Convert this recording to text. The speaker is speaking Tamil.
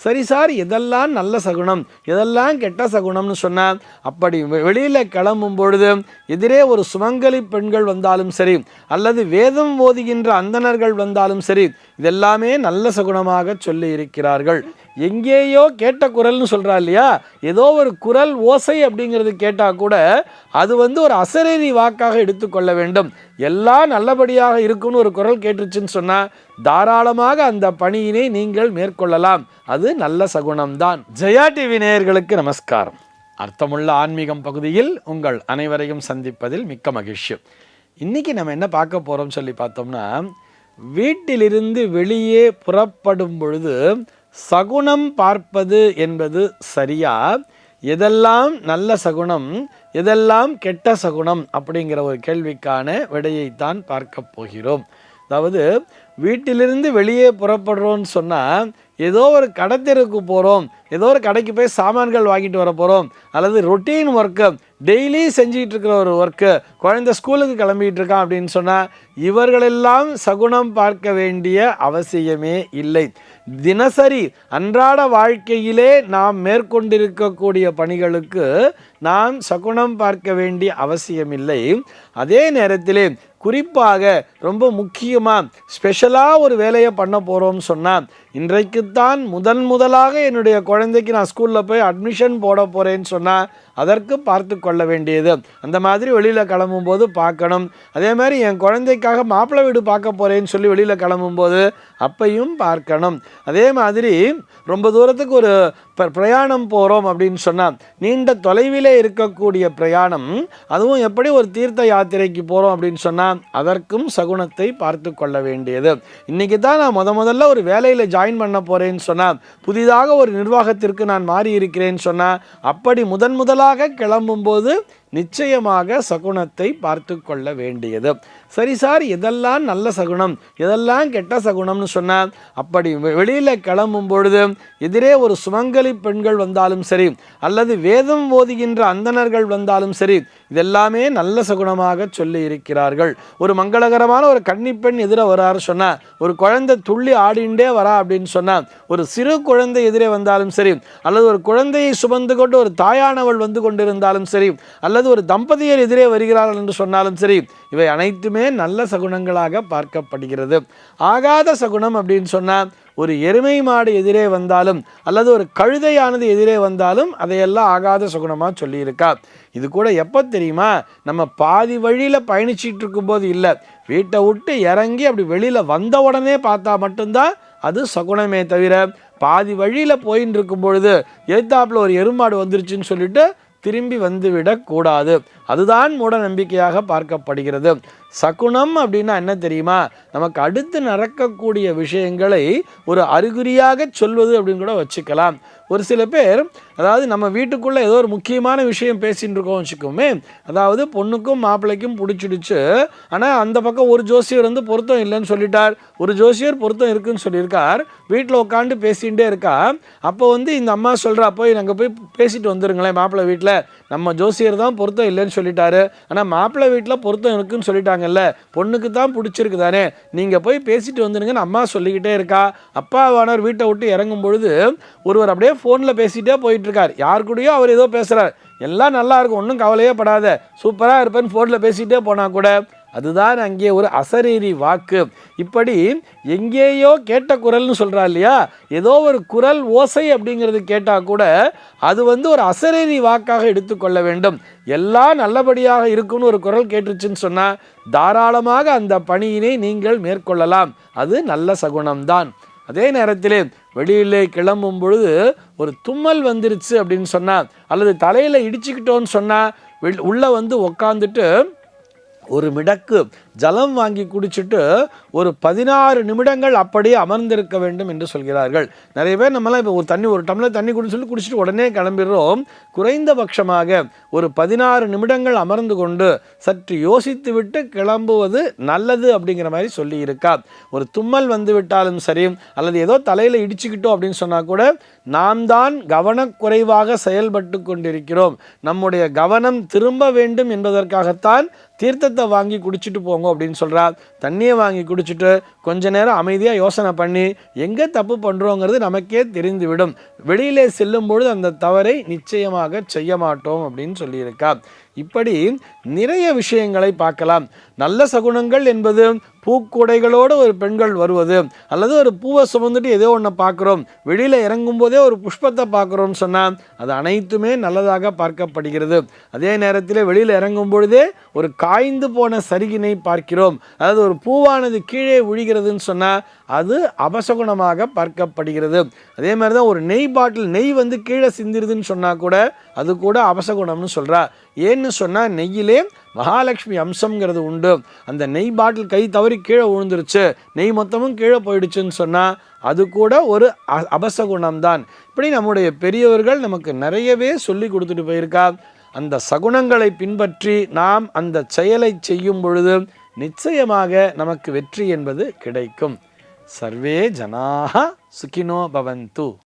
சரி சார் எதெல்லாம் நல்ல சகுனம். எதெல்லாம் கெட்ட சகுனம்னு சொன்னால் அப்படி வெளியில் கிளம்பும் பொழுது எதிரே ஒரு சுமங்கலி பெண்கள் வந்தாலும் சரி அல்லது வேதம் ஓதுகின்ற அந்தணர்கள் வந்தாலும் சரி இதெல்லாமே நல்ல சகுனமாக சொல்லி இருக்கிறார்கள் எங்கேயோ கேட்ட குரல்னு சொல்கிறா இல்லையா? ஏதோ ஒரு குரல் ஓசை அப்படிங்கிறது கேட்டால் கூட அது வந்து ஒரு அசரீரி வாக்காக எடுத்துக்கொள்ள வேண்டும். எல்லாம் நல்லபடியாக இருக்கும்னு ஒரு குரல் கேட்டுருச்சுன்னு சொன்னால் தாராளமாக அந்த பணியினை நீங்கள் மேற்கொள்ளலாம். அது நல்ல சகுனம்தான். ஜெயா டிவி நேயர்களுக்கு நமஸ்காரம். அர்த்தமுள்ள ஆன்மீகம் பகுதியில் உங்கள் அனைவரையும் சந்திப்பதில் மிக்க மகிழ்ச்சி. இன்றைக்கி நம்ம என்ன பார்க்க போகிறோம் சொல்லி பார்த்தோம்னா வீட்டிலிருந்து வெளியே புறப்படும் பொழுது சகுனம் பார்ப்பது என்பது சரியா? எதெல்லாம் நல்ல சகுனம் எதெல்லாம் கெட்ட சகுனம் அப்படிங்கிற ஒரு கேள்விக்கான விடையைத்தான் பார்க்க போகிறோம். அதாவது வீட்டிலிருந்து வெளியே புறப்படுறோம்னு சொன்னால் ஏதோ ஒரு கடைத்தெருவுக்கு போகிறோம் ஏதோ ஒரு கடைக்கு போய் சாமான்கள் வாங்கிட்டு வர போகிறோம் அல்லது ரொட்டீன் ஒர்க்கு டெய்லி செஞ்சிகிட்டு இருக்கிற ஒரு ஒர்க்கு குழந்தை ஸ்கூலுக்கு கிளம்பிட்டு இருக்கான் அப்படின்னு சொன்னால் இவர்களெல்லாம் சகுனம் பார்க்க வேண்டிய அவசியமே இல்லை. தினசரி அன்றாட வாழ்க்கையிலே நாம் மேற்கொண்டிருக்கக்கூடிய பணிகளுக்கு நாம் சகுனம் பார்க்க வேண்டிய அவசியமில்லை. அதே நேரத்திலே குறிப்பாக ரொம்ப முக்கியமாக ஸ்பெஷலாக ஒரு வேலையை பண்ண போகிறோம்னு சொன்னால் இன்றைக்குத்தான் முதன் முதலாக என்னுடைய குழந்தைக்கு நான் ஸ்கூலில் போய் அட்மிஷன் போட போகிறேன்னு சொன்னால் அதற்கு பார்த்து கொள்ள வேண்டியது. அந்த மாதிரி வெளியில் கிளம்பும்போது பார்க்கணும். அதே மாதிரி என் குழந்தைக்காக மாப்பிள்ளை வீடு பார்க்க போகிறேன்னு சொல்லி வெளியில் கிளம்பும்போது அப்பையும் பார்க்கணும். அதே மாதிரி ரொம்ப தூரத்துக்கு ஒரு பிரயாணம் போகிறோம் அப்படின்னு சொன்னால் நீண்ட தொலைவிலே இருக்கக்கூடிய பிரயாணம் அதுவும் எப்படி ஒரு தீர்த்த யாத்திரைக்கு போகிறோம் அப்படின்னு சொன்னால் அதற்கும் சகுனத்தை பார்த்து கொள்ள வேண்டியது. இன்றைக்கி தான் நான் முத முதல்ல ஒரு வேலையில் ஜாயின் பண்ண போகிறேன்னு சொன்னால் புதிதாக ஒரு நிர்வாகத்திற்கு நான் மாறி இருக்கிறேன்னு சொன்னால் அப்படி முதன் முதலாக கிளம்பும்போது நிச்சயமாக சகுனத்தை பார்த்து கொள்ள வேண்டியது. சரி சார் எதெல்லாம் நல்ல சகுனம்? எதெல்லாம் கெட்ட சகுனம்னு சொன்னால் அப்படி வெளியில் கிளம்பும் பொழுது எதிரே ஒரு சுமங்கலி பெண்கள் வந்தாலும் சரி அல்லது வேதம் ஓதுகின்ற அந்தணர்கள் வந்தாலும் சரி இதெல்லாமே நல்ல சகுனமாக சொல்லி இருக்கிறார்கள். ஒரு மங்களகரமான ஒரு கன்னிப்பெண் எதிரே வராரு சொன்னால் ஒரு குழந்தை துள்ளி ஆடிண்டே வரா அப்படின்னு சொன்னால் ஒரு சிறு குழந்தை எதிரே வந்தாலும் சரி அல்லது ஒரு குழந்தையை சுமந்து கொண்டு ஒரு தாயானவள் வந்து கொண்டிருந்தாலும் சரி அல்லது ஒரு தம்பதியர் எதிரே வருகிறார்கள் என்று சொன்னாலும் சரி இவை அனைத்துமே நல்ல சகுனங்களாக பார்க்கப்படுகிறது. ஆகாத சகுனம் அப்படின்னு சொன்னால் ஒரு எருமை மாடு எதிரே வந்தாலும் அல்லது ஒரு கழுதையானது எதிரே வந்தாலும் அதையெல்லாம் ஆகாத சுகுணமாக சொல்லியிருக்கா. இது கூட எப்போ தெரியுமா? நம்ம பாதி வழியில் பயணிச்சிட்டு இருக்கும்போது இல்லை. வீட்டை விட்டு இறங்கி அப்படி வெளியில் வந்த உடனே பார்த்தா மட்டும்தான் அது சகுனமே தவிர பாதி வழியில் போயின்னு இருக்கும் பொழுது எதிர்த்தாப்புல ஒரு எருமாடு வந்துருச்சுன்னு சொல்லிட்டு திரும்பி வந்துவிடக்கூடாது. அதுதான் மூட நம்பிக்கையாக பார்க்கப்படுகிறது. சகுனம் அப்படின்னா என்ன தெரியுமா? நமக்கு அடுத்து நடக்கக்கூடிய விஷயங்களை ஒரு அறிகுறியாக சொல்வது அப்படின்னு கூட வச்சுக்கலாம். ஒரு சில பேர் அதாவது நம்ம வீட்டுக்குள்ளே ஏதோ ஒரு முக்கியமான விஷயம் பேசிகிட்டு இருக்கோம் வச்சுக்கோமே. அதாவது பொண்ணுக்கும் மாப்பிள்ளைக்கும் பிடிச்சிடுச்சு. ஆனால் அந்த பக்கம் ஒரு ஜோசியர் வந்து பொருத்தம் இல்லைன்னு சொல்லிட்டார். ஒரு ஜோசியர் பொருத்தம் இருக்குன்னு சொல்லியிருக்கார். வீட்டில் உட்காந்து பேசிகிட்டே இருக்கா. அப்போ வந்து இந்த அம்மா சொல்கிறா போய் நாங்கள் போய் பேசிட்டு வந்துருங்களேன் மாப்பிள்ளை வீட்டில் நம்ம ஜோசியர் தான் பொருத்தம் இல்லைன்னு சொல்லிட்டாரு. ஆனால் மாப்பிள்ளை வீட்டில் பொருத்தம் இருக்குன்னு சொல்லிட்டாங்க. சொல்கிறாங்கல்ல பொண்ணுக்கு தான் பிடிச்சிருக்கு தானே. நீங்கள் போய் பேசிட்டு வந்துடுங்கன்னு அம்மா சொல்லிக்கிட்டே இருக்கா. அப்பாவானவர் வீட்டை விட்டு இறங்கும் பொழுது ஒருவர் அப்படியே ஃபோனில் பேசிகிட்டே போயிட்டுருக்கார். யார் கூடயோ அவர் ஏதோ பேசுகிறார் எல்லாம் நல்லா இருக்கும் ஒன்றும் கவலையே படாத. சூப்பராக இருப்பேன்னு ஃபோனில் பேசிகிட்டே போனால் கூட. அதுதான் அங்கே ஒரு அசரீரி வாக்கு. இப்படி எங்கேயோ கேட்ட குரல்னு சொல்கிறா இல்லையா? ஏதோ ஒரு குரல் ஓசை அப்படிங்கிறது கேட்டால் கூட அது வந்து ஒரு அசரீரி வாக்காக எடுத்துக்கொள்ள வேண்டும். எல்லாம் நல்லபடியாக இருக்கும்னு ஒரு குரல் கேட்டுருச்சுன்னு சொன்னால் தாராளமாக அந்த பணியினை நீங்கள் மேற்கொள்ளலாம். அது நல்ல சகுனம்தான். அதே நேரத்தில் வெளியிலே கிளம்பும் பொழுது ஒரு தும்மல் வந்துருச்சு அப்படின்னு சொன்னால் அல்லது தலையில் இடிச்சுக்கிட்டோன்னு சொன்னால் உள்ளே வந்து உக்காந்துட்டு ஒரு மிடக்கு ஜலம் வாங்கி குடிச்சிட்டு ஒரு பதினாறு நிமிடங்கள் அப்படியே அமர்ந்திருக்க வேண்டும் என்று சொல்கிறார்கள். நிறைய பேர் நம்மலாம் இப்போ ஒரு தண்ணி ஒரு டம்ளர் தண்ணி குடிச்சு சொல்லி குடிச்சிட்டு உடனே கிளம்பிடுறோம். குறைந்தபட்சமாக ஒரு பதினாறு நிமிடங்கள் அமர்ந்து கொண்டு சற்று யோசித்துவிட்டு கிளம்புவது நல்லது அப்படிங்கிற மாதிரி சொல்லியிருக்கா. ஒரு தும்மல் வந்து விட்டாலும் சரி அல்லது ஏதோ தலையில் இடிச்சுக்கிட்டோம் அப்படின்னு சொன்னால் கூட நாம் தான் கவனக்குறைவாக செயல்பட்டு கொண்டிருக்கிறோம். நம்முடைய கவனம் திரும்ப வேண்டும் என்பதற்காகத்தான் தீர்த்தத்தை வாங்கி குடிச்சிட்டு போங்க அப்படின்னு சொல்கிறார் தண்ணியை வாங்கி குடிச்சிட்டு கொஞ்ச நேரம் அமைதியாக யோசனை பண்ணி எங்கே தப்பு பண்ணுறோங்கிறது நமக்கே தெரிந்துவிடும். வெளியிலே செல்லும் பொழுது அந்த தவறை நிச்சயமாக செய்ய மாட்டோம் அப்படின்னு சொல்லியிருக்கா. இப்படி நிறைய விஷயங்களை பார்க்கலாம். நல்ல சகுனங்கள் என்பது பூக்குடைகளோடு ஒரு பெண்கள் வருவது அல்லது ஒரு பூவை சுமந்துட்டு ஏதோ ஒன்று பார்க்குறோம் வெளியில் இறங்கும் போதே ஒரு புஷ்பத்தை பார்க்குறோம்னு சொன்னால் அது அனைத்துமே நல்லதாக பார்க்கப்படுகிறது. அதே நேரத்தில் வெளியில் இறங்கும் பொழுதே ஒரு காய்ந்து போன சருகினை பார்க்கிறோம் அதாவது ஒரு பூவானது கீழே விழுகிறதுன்னு சொன்னால் அது அபசகுணமாக பார்க்கப்படுகிறது. அதே மாதிரி தான் ஒரு நெய் பாட்டில் நெய் வந்து கீழே சிந்திருதுன்னு சொன்னால் கூட அது கூட அபசகுணம்னு சொல்கிறா ஏன்னு சொன்னால் நெய்யிலே மகாலட்சுமி அம்சம்ங்கிறது உண்டு. அந்த நெய் பாட்டில் கை தவறி கீழே விழுந்துருச்சு. நெய் மொத்தமும் கீழே போயிடுச்சுன்னு சொன்னால் அது கூட ஒரு அ- அபசகுணம்தான். இப்படி நம்முடைய பெரியவர்கள் நமக்கு நிறையவே சொல்லி கொடுத்துட்டு போயிருக்கா. அந்த சகுணங்களை பின்பற்றி நாம் அந்த செயலை செய்யும் பொழுது நிச்சயமாக நமக்கு வெற்றி என்பது கிடைக்கும். சர்வே ஜனாக சுகினோ பவந்து.